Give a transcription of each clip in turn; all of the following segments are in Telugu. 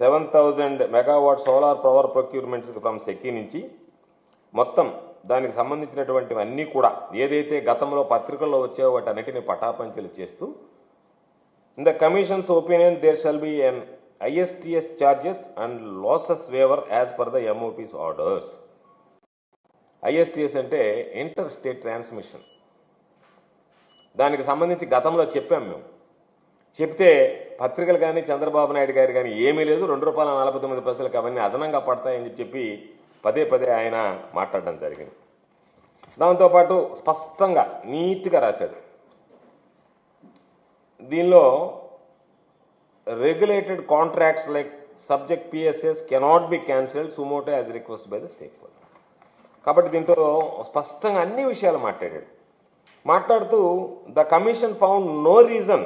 Seven thousand megawatt solar power procurements from SECI నుంచి మొత్తం దానికి సంబంధించినటువంటివి అన్నీ కూడా ఏదైతే గతంలో పత్రికల్లో వచ్చే వాటన్నిటిని పటాపంచలు చేస్తూ in the commissions opinion there shall be an ISTS charges and losses waiver as per the MOPs orders ISTS అంటే ఇంటర్ స్టేట్ ట్రాన్స్మిషన్ దానికి సంబంధించి గతంలో చెప్పాం మేము. చెప్తే పత్రికలు కానీ చంద్రబాబు నాయుడు గారు కానీ ఏమీ లేదు. రెండు రూపాయల నలభై తొమ్మిది పైసలకు అవన్నీ అదనంగా పడతాయని చెప్పి పదే పదే ఆయన మాట్లాడడం జరిగింది. దాంతోపాటు స్పష్టంగా నీట్గా రాశాడు. దీనిలో regulated contracts like subject PSS cannot be cancelled suo motu as request by the stake holders కాబట్టి దీంతో స్పష్టంగా అన్ని విషయాలు మాట్లాడాడు. మాట్లాడుతూ the commission found no reason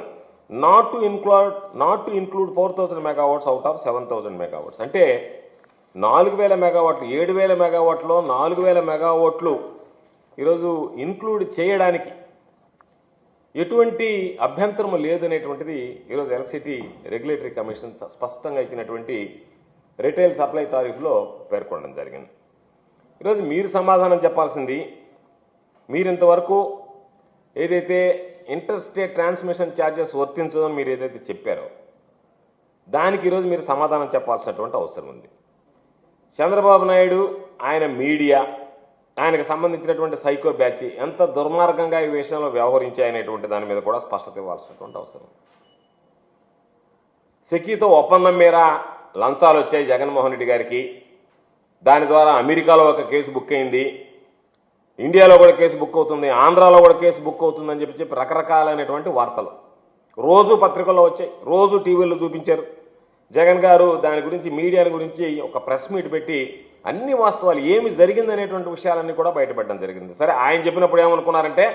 not to include not to include four thousand megawatts out of seven thousand megawatts అంటే నాలుగు వేల మెగావాట్లు ఏడు వేల మెగావాట్లో నాలుగు వేల మెగావాట్లు ఈరోజు ఇన్క్లూడ్ చేయడానికి ఎటువంటి అభ్యంతరం లేదనేటువంటిది ఈరోజు ఎలక్ట్రిసిటీ రెగ్యులేటరీ కమిషన్ స్పష్టంగా ఇచ్చినటువంటి రిటైల్ సప్లై తారీఫ్లో పేర్కొనడం జరిగింది. ఈరోజు మీరు సమాధానం చెప్పాల్సింది మీరు ఇంతవరకు ఏదైతే ఇంటర్ స్టేట్ ట్రాన్స్మిషన్ ఛార్జెస్ వర్తించదని మీరు ఏదైతే చెప్పారో దానికి ఈరోజు మీరు సమాధానం చెప్పాల్సినటువంటి అవసరం ఉంది. చంద్రబాబు నాయుడు ఆయన మీడియా ఆయనకు సంబంధించినటువంటి సైకో బ్యాచ్ ఎంత దుర్మార్గంగా ఈ విషయంలో వ్యవహరించాయనేటువంటి దాని మీద కూడా స్పష్టత ఇవ్వాల్సినటువంటి అవసరం సెకీతో ఒప్పందం మేర లంచాలు వచ్చాయి జగన్మోహన్ రెడ్డి గారికి. దాని ద్వారా అమెరికాలో ఒక కేసు బుక్ అయింది. ఇండియాలో కూడా కేసు బుక్ అవుతుంది ఆంధ్రాలో కూడా కేసు బుక్ అవుతుందని చెప్పి చెప్పి రకరకాలైనటువంటి వార్తలు. రోజు పత్రికల్లో వచ్చాయి. రోజు టీవీలో చూపించారు. జగన్ గారు దాని గురించి మీడియాని గురించి ఒక ప్రెస్ మీట్ పెట్టి అన్ని వాస్తవాలు ఏమి జరిగిందనేటువంటి విషయాలన్నీ కూడా బయటపెట్టడం జరిగింది. సరే ఆయన చెప్పినప్పుడు ఏమనుకున్నారంటే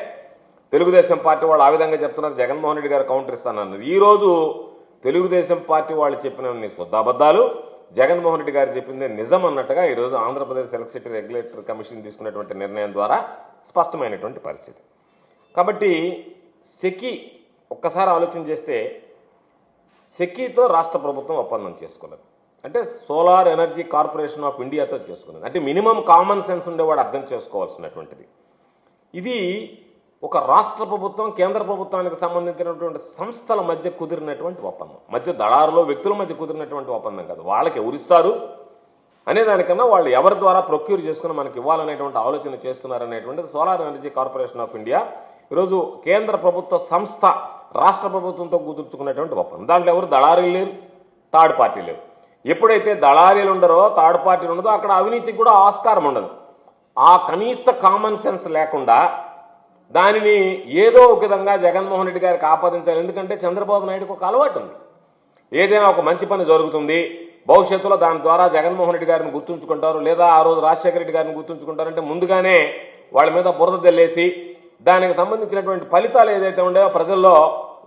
తెలుగుదేశం పార్టీ వాళ్ళు ఆ విధంగా చెప్తున్నారు జగన్మోహన్ రెడ్డి గారు కౌంటర్ ఇస్తానన్నారు. ఈ రోజు తెలుగుదేశం పార్టీ వాళ్ళు చెప్పిన శుద్ధాబద్ధాలు జగన్మోహన్ రెడ్డి గారు చెప్పింది నిజం అన్నట్టుగా ఈరోజు ఆంధ్రప్రదేశ్ ఎలక్ట్రిసిటీ రెగ్యులేటర్ కమిషన్ తీసుకున్నటువంటి నిర్ణయం ద్వారా స్పష్టమైనటువంటి పరిస్థితి. కాబట్టి సెకి ఒక్కసారి ఆలోచన చేస్తే సెకీతో రాష్ట్ర ప్రభుత్వం ఒప్పందం చేసుకున్నది అంటే సోలార్ ఎనర్జీ కార్పొరేషన్ ఆఫ్ ఇండియాతో చేసుకున్నది. అంటే మినిమం కామన్ సెన్స్ ఉండేవాడు అర్థం చేసుకోవాల్సినటువంటిది. ఇది ఒక రాష్ట్ర ప్రభుత్వం కేంద్ర ప్రభుత్వానికి సంబంధించినటువంటి సంస్థల మధ్య కుదిరినటువంటి ఒప్పందం. మధ్య దళారులో వ్యక్తుల మధ్య కుదిరినటువంటి ఒప్పందం కాదు. వాళ్ళకి ఎవరిస్తారు అనే దానికన్నా వాళ్ళు ఎవరి ద్వారా ప్రొక్యూర్ చేసుకుని మనకి ఇవ్వాలనేటువంటి ఆలోచన చేస్తున్నారనేటువంటిది solar energy corporation of India ఈరోజు కేంద్ర ప్రభుత్వ సంస్థ రాష్ట్ర ప్రభుత్వంతో కుదుర్చుకున్నటువంటి ఒప్పందం. దాంట్లో ఎవరు దళారీలు లేరు థర్డ్ పార్టీ లేరు. ఎప్పుడైతే దళారీలు ఉండరో థర్డ్ పార్టీలు ఉండదో అక్కడ అవినీతికి కూడా ఆస్కారం ఉండదు. ఆ కనీస కామన్ సెన్స్ లేకుండా దానిని ఏదో ఒక విధంగా జగన్మోహన్ రెడ్డి గారికి ఆపాదించాలి ఎందుకంటే చంద్రబాబు నాయుడుకు ఒక అలవాటు ఉంది. ఏదైనా ఒక మంచి పని జరుగుతుంది భవిష్యత్తులో దాని ద్వారా జగన్మోహన్ రెడ్డి గారిని గుర్తుంచుకుంటారు లేదా ఆ రోజు రాజశేఖర రెడ్డి గారిని గుర్తుంచుకుంటారంటే ముందుగానే వాళ్ళ మీద బురద తెల్లేసి దానికి సంబంధించినటువంటి ఫలితాలు ఏదైతే ఉండేవో ప్రజల్లో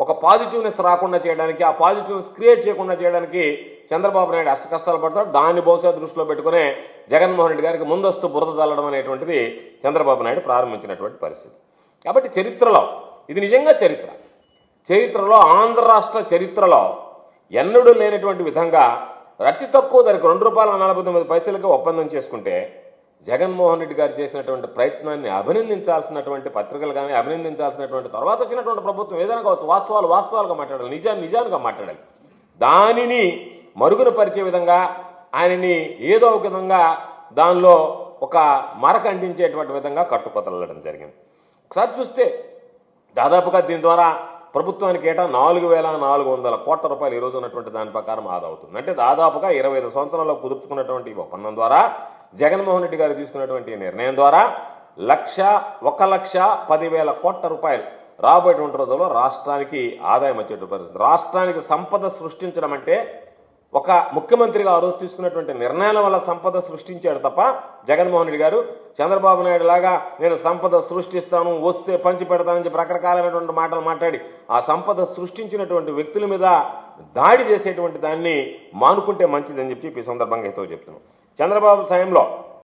ఒక పాజిటివ్నెస్ రాకుండా చేయడానికి ఆ పాజిటివ్నెస్ క్రియేట్ చేయకుండా చేయడానికి చంద్రబాబు నాయుడు అష్ట కష్టాలు పడతాడు. దాన్ని బహుశా దృష్టిలో పెట్టుకునే జగన్మోహన్ రెడ్డి గారికి ముందస్తు బురద తల్లడం అనేటువంటిది చంద్రబాబు నాయుడు ప్రారంభించినటువంటి పరిస్థితి. కాబట్టి చరిత్రలో ఇది నిజంగా చరిత్ర. చరిత్రలో ఆంధ్ర రాష్ట్ర చరిత్రలో ఎన్నడూ లేనటువంటి విధంగా అతి తక్కువ ధరకు రెండు రూపాయల నలభై తొమ్మిది పైసలకి ఒప్పందం చేసుకుంటే జగన్మోహన్ రెడ్డి గారు చేసినటువంటి ప్రయత్నాన్ని అభినందించాల్సినటువంటి పత్రికలు కానీ అభినందించాల్సినటువంటి తర్వాత వచ్చినటువంటి ప్రభుత్వం ఏదైనా కావచ్చు వాస్తవాలు వాస్తవాలుగా మాట్లాడాలి నిజాన్ని నిజాలుగా మాట్లాడాలి. దానిని మరుగున పరిచే విధంగా ఆయనని ఏదో ఒక విధంగా దానిలో ఒక మరక అంటించేటువంటి విధంగా కట్టుకొతలడం జరిగింది. ఒకసారి చూస్తే దాదాపుగా దీని ద్వారా ప్రభుత్వానికి ఏటా నాలుగు వేల నాలుగు వందల కోట్ల రూపాయలు ఈరోజు ఉన్నటువంటి దాని ప్రకారం ఆదా అవుతుంది. అంటే దాదాపుగా ఇరవై ఐదు సంవత్సరాల్లో కుదుర్చుకున్నటువంటి ఈ ఒప్పందం ద్వారా జగన్మోహన్ రెడ్డి గారు తీసుకున్నటువంటి నిర్ణయం ద్వారా లక్ష ఒక లక్ష పదివేల కోట్ల రూపాయలు రాబోయేటువంటి రోజుల్లో రాష్ట్రానికి ఆదాయం వచ్చేటువంటి పరిస్థితి. రాష్ట్రానికి సంపద సృష్టించడం అంటే ఒక ముఖ్యమంత్రిగా ఆ రోజు తీసుకున్నటువంటి నిర్ణయాల వల్ల సంపద సృష్టించాడు తప్ప జగన్మోహన్ రెడ్డి గారు చంద్రబాబు నాయుడు లాగా నేను సంపద సృష్టిస్తాను వస్తే పంచి పెడతానని చెప్పి రకరకాలైనటువంటి మాటలు మాట్లాడి ఆ సంపద సృష్టించినటువంటి వ్యక్తుల మీద దాడి చేసేటువంటి దాన్ని మానుకుంటే మంచిదని చెప్పి ఈ సందర్భంగా హితవు చెప్తున్నాను చంద్రబాబు సమయంలో